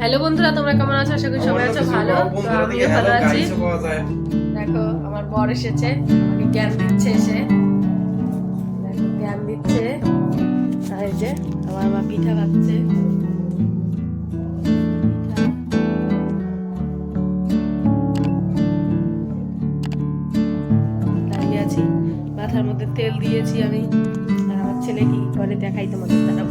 Hello বন্ধুরা তোমরা কেমন আছো? আশা করি সবাই আছো? ভালো। আমিও ভালো আছি। দেখো আমার বর এসেছে আমাকে জ্ঞান দিচ্ছে এসে। দেখো জ্ঞান দিচ্ছে। আর যে আমার মা পিঠা আছি মাথার মধ্যে তেল দিয়েছি আমি। আর আমার ছেলে কি করে দেখাই তোমাদের দাঁড়াও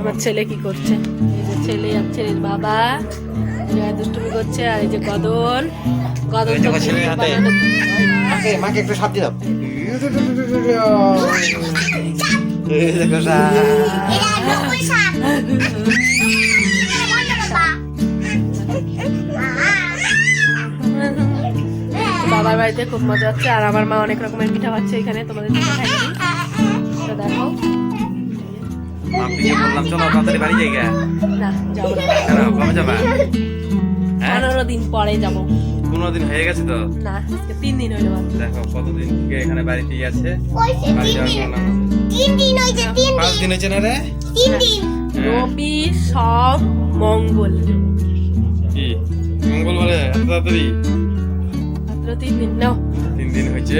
আমার ছেলে কি করছে? এই যে ছেলে আর ছেলের বাবা দুষ্টুমি করছে আর এই যে গদন গদন তো ছেলের হাতে। মাকে মাকে একটু সাপ দাও। এই দেখো বাবার বাড়িতে খুব মজা হচ্ছে আর আমার মা অনেক রকমের পিঠা পাচ্ছে এখানে তোমাদের বললাম চলো তাড়াতাড়ি বাড়ি যাই গা। না যাব না। কেন কবে যাবা? হ্যাঁ? পনেরো দিন পরে যাব। পনেরো দিন হয়ে গেছে তো? না আজকে তিন দিন হইল মাত্র দেখো কতদিন থেকে এখানে বাড়িতেই আছে? বাড়ি যাওয়ার নাম? তিন দিন হয়েছে তিন পাঁচ দিন। হয়েছে না রে? তিন দিন। হ্যাঁ। রবি সব মঙ্গল। কি? মঙ্গল বলে এত তাড়াতাড়ি? মাত্র তিন দিন নাও। তিন দিন হয়েছে।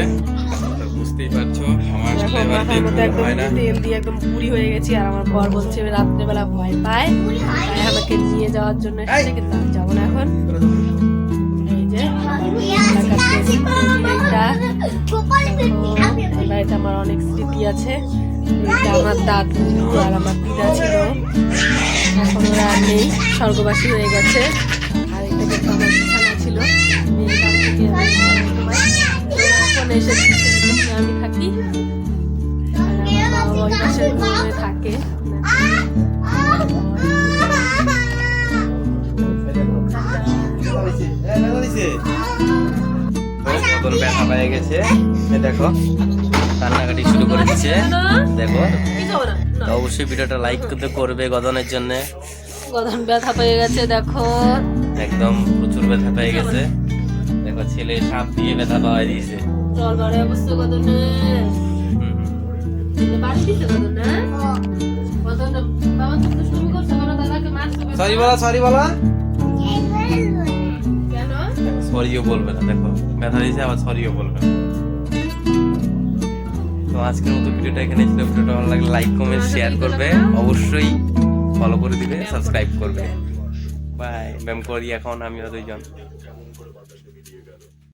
বুঝতেই পারছ আমার মাথার মধ্যে ঘুম একদম হয় না তেল দিয়ে একদম পুরি হয়ে গেছি আর আমার বর বলছে রাত্রেবেলা ভয় পায় আমাকে নিয়ে যাওয়ার জন্য এসেছে কিন্তু আমি যাব না এখন এই যে বাড়িতে আমার অনেক স্মৃতি আছে আমার দাদু আর আমার দিদা ছিল এখন ওরা নেই স্বর্গবাসী হয়ে গেছে আর এটা কিন্তু আমার বিছানা ছিল থেকে আমি পাশের রুমে থাকে। ব্যথা পেয়ে গেছে। দেখো কান্নাকাটি শুরু করে দিচ্ছে। দেখো। অবশ্যই ভিডিওটা লাইক করতে করবে গদনের জন্য। ব্যথা পেয়ে গেছে দেখো। একদম প্রচুর ব্যথা পেয়ে গেছে। দেখো ছেলে সাপ দিয়ে ব্যথা পাওয়াই দিয়েছে। বাড়ে অবস্থা সরি বলা সরি বলা সরিও বলবে না দেখো ব্যথা দিয়েছে আবার সরিও বলবে তো আজকের মতো ভিডিওটা এখানে ছিল। ভিডিওটা ভালো লাগলে লাইক কমেন্ট শেয়ার করবে। অবশ্যই ফলো করে দিবে সাবস্ক্রাইব করবে। বাই ব্যায়াম করি এখন আমিও দুইজন।